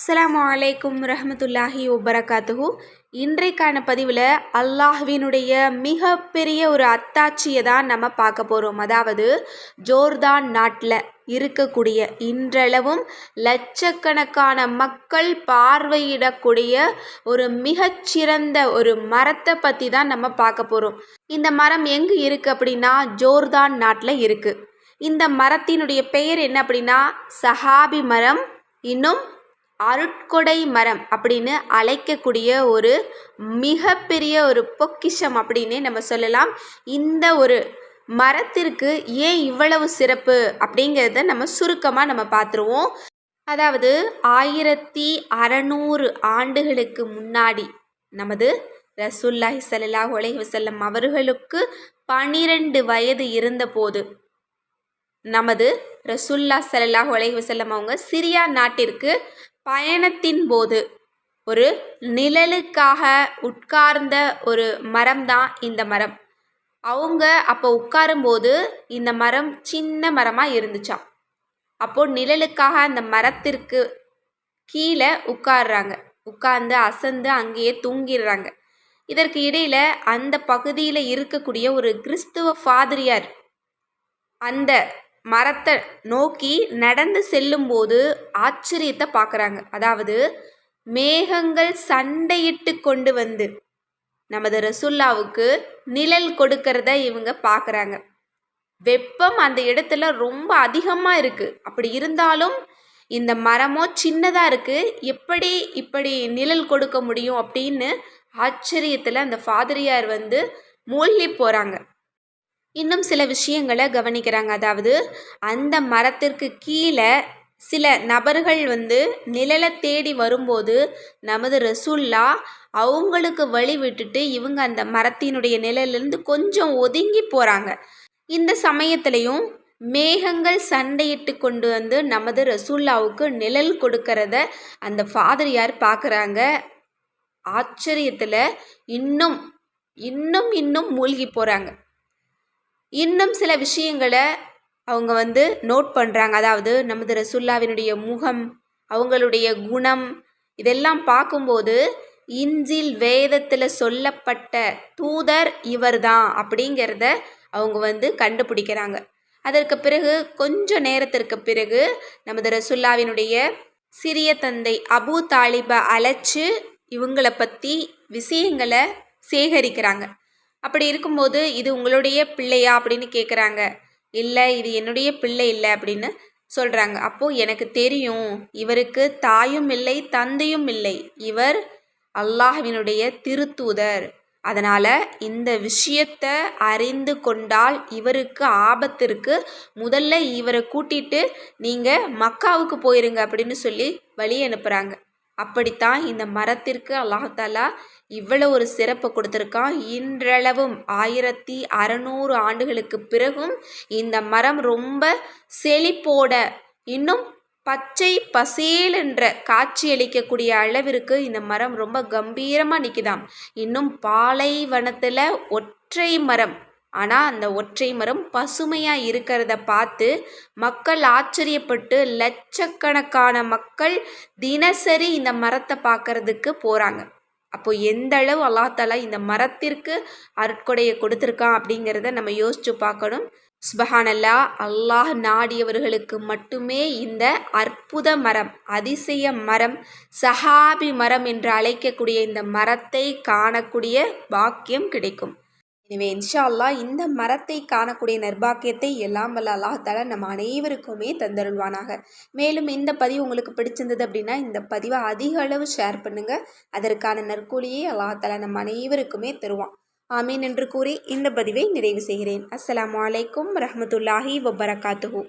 அஸ்லாம் வலைக்கும் ரஹமத்துல்லாஹி ஒபரகாத்துஹு இன்றைக்கான பதிவில் அல்லாஹ்வினுடைய மிகப்பெரிய ஒரு அத்தாட்சியை தான் நம்ம பார்க்க போகிறோம் அதாவது ஜோர்தான் நாட்டில் இருக்கக்கூடிய இன்றளவும் லட்சக்கணக்கான மக்கள் பார்வையிடக்கூடிய ஒரு மிகச்சிறந்த ஒரு மரத்தை பற்றி தான் நம்ம பார்க்க போகிறோம் இந்த மரம் எங்கே இருக்குது அப்படின்னா ஜோர்தான் நாட்டில் இருக்குது இந்த மரத்தினுடைய பெயர் என்ன அப்படின்னா சஹாபி மரம். இன்னும் அருட்கொடை மரம் அப்படின்னு அழைக்கக்கூடிய ஒரு மிகப்பெரிய ஒரு பொக்கிஷம் அப்படின்னே நம்ம சொல்லலாம். இந்த ஒரு மரத்திற்கு ஏன் இவ்வளவு சிறப்பு அப்படிங்கிறத நம்ம சுருக்கமாக நம்ம பார்த்துருவோம். அதாவது ஆயிரத்தி அறநூறு ஆண்டுகளுக்கு முன்னாடி நமது ரசூல்லாஹி சல்லாஹூ அலைஹி வசல்லம் அவர்களுக்கு பனிரெண்டு வயது இருந்தபோது நமது ரசுல்லா சல்லாஹ் அலைஹி வசல்லம் அவங்க சிரியா நாட்டிற்கு பயணத்தின் போது ஒரு நிழலுக்காக உட்கார்ந்த ஒரு மரம் தான் இந்த மரம். அவங்க அப்போ உட்காரும்போது இந்த மரம் சின்ன மரமாக இருந்துச்சாம். அப்போது நிழலுக்காக அந்த மரத்திற்கு கீழே உட்கார்றாங்க. உட்கார்ந்து அசந்து அங்கேயே தூங்கிடுறாங்க. இதற்கு இடையில் அந்த பகுதியில் இருக்கக்கூடிய ஒரு கிறிஸ்துவ ஃபாதிரியார் அந்த மரத்தை நோக்கி நடந்து செல்லும்போது ஆச்சரியத்தை பார்க்குறாங்க. அதாவது மேகங்கள் சண்டையிட்டு கொண்டு வந்து நமது ரசுல்லாவுக்கு நிழல் கொடுக்கறத இவங்க பார்க்குறாங்க. வெப்பம் அந்த இடத்துல ரொம்ப அதிகமாக இருக்குது அப்படி இருந்தாலும் இந்த மரமோ சின்னதாக இருக்குது எப்படி இப்படி நிழல் கொடுக்க முடியும் அப்படின்னு ஆச்சரியத்தில் அந்த ஃபாதரியார் வந்து மூழ்கி போகிறாங்க இன்னும் சில விஷயங்களை கவனிக்கிறாங்க. அதாவது அந்த மரத்திற்கு கீழே சில நபர்கள் வந்து நிழலை தேடி வரும்போது நமது ரசுல்லா அவங்களுக்கு வழி விட்டுட்டு இவங்க அந்த மரத்தினுடைய நிழலிருந்து கொஞ்சம் ஒதுங்கி போகிறாங்க இந்த சமயத்திலையும் மேகங்கள் சண்டையிட்டு கொண்டு வந்து நமது ரசூல்லாவுக்கு நிழல் கொடுக்கறத அந்த ஃபாதர் யார் பார்க்குறாங்க? ஆச்சரியத்தில் இன்னும் இன்னும் இன்னும் மூழ்கி போகிறாங்க இன்னும் சில விஷயங்களை அவங்க வந்து நோட் பண்ணுறாங்க அதாவது நமது ரசுல்லாவினுடைய முகம் அவங்களுடைய குணம் இதெல்லாம் பார்க்கும்போது இஞ்சில் வேதத்தில் சொல்லப்பட்ட தூதர் இவர் தான் அப்படிங்கிறத அவங்க வந்து கண்டுபிடிக்கிறாங்க. அதற்கு பிறகு கொஞ்ச நேரத்திற்கு பிறகு நமது ரசுல்லாவினுடைய சிறிய தந்தை அபு தாலிபை அழைச்சி இவங்களை பற்றி விஷயங்களை சேகரிக்கிறாங்க. அப்படி இருக்கும்போது இது உங்களுடைய பிள்ளையா அப்படின்னு கேட்குறாங்க இல்லை இது என்னுடைய பிள்ளை இல்லை அப்படின்னு சொல்கிறாங்க அப்போது எனக்கு தெரியும் இவருக்கு தாயும் இல்லை தந்தையும் இல்லை. இவர் அல்லாஹ்வினுடைய திருத்தூதர். அதனால் இந்த விஷயத்தை அறிந்து கொண்டால் இவருக்கு ஆபத்திற்கு முதல்ல இவரை கூட்டிட்டு நீங்கள் மக்காவுக்கு போயிருங்க அப்படின்னு சொல்லி வழி அனுப்புகிறாங்க அப்படித்தான் இந்த மரத்திற்கு அல்லாஹாலா இவ்வளோ ஒரு சிறப்பை கொடுத்துருக்கான். இன்றளவும் ஆயிரத்தி அறநூறு ஆண்டுகளுக்கு பிறகும் இந்த மரம் ரொம்ப செழிப்போட இன்னும் பச்சை பசேல் என்ற காட்சியளிக்கக்கூடிய அளவிற்கு இந்த மரம் ரொம்ப கம்பீரமாக நிற்கிதாம் இன்னும் பாலைவனத்தில் ஒற்றை மரம் ஆனால் அந்த ஒற்றை மரம் பசுமையாக இருக்கிறத பார்த்து மக்கள் ஆச்சரியப்பட்டு லட்சக்கணக்கான மக்கள் தினசரி இந்த மரத்தை பார்க்கறதுக்கு போகிறாங்க அப்போ எந்த அளவு அல்லாத்தாலா இந்த மரத்திற்கு அருட்கொடையை கொடுத்துருக்கான் அப்படிங்கிறத நம்ம யோசித்து பார்க்கணும். சுபஹானல்லா அல்லாஹ் நாடியவர்களுக்கு மட்டுமே இந்த அற்புத மரம் அதிசய மரம் சஹாபி மரம் என்று அழைக்கக்கூடிய இந்த மரத்தை காணக்கூடிய பாக்கியம் கிடைக்கும். எனவே இன்ஷா அல்லா இந்த மரத்தை காணக்கூடிய நர்பாக்கியத்தை எல்லாம் வல்ல அல்லாஹால நம்ம அனைவருக்குமே தந்தருள்வானாக. மேலும் இந்த பதிவு உங்களுக்கு பிடிச்சிருந்தது அப்படின்னா இந்த பதிவை அதிக அளவு ஷேர் பண்ணுங்கள் அதற்கான நற்கூலியை அல்லாஹால நம்ம அனைவருக்குமே தருவான். ஆமீன் என்று கூறி இந்த பதிவை நிறைவு செய்கிறேன். அஸ்லாம் வலைக்கம் ரஹமத்துல்லாஹி வபரகாத்துஹூ.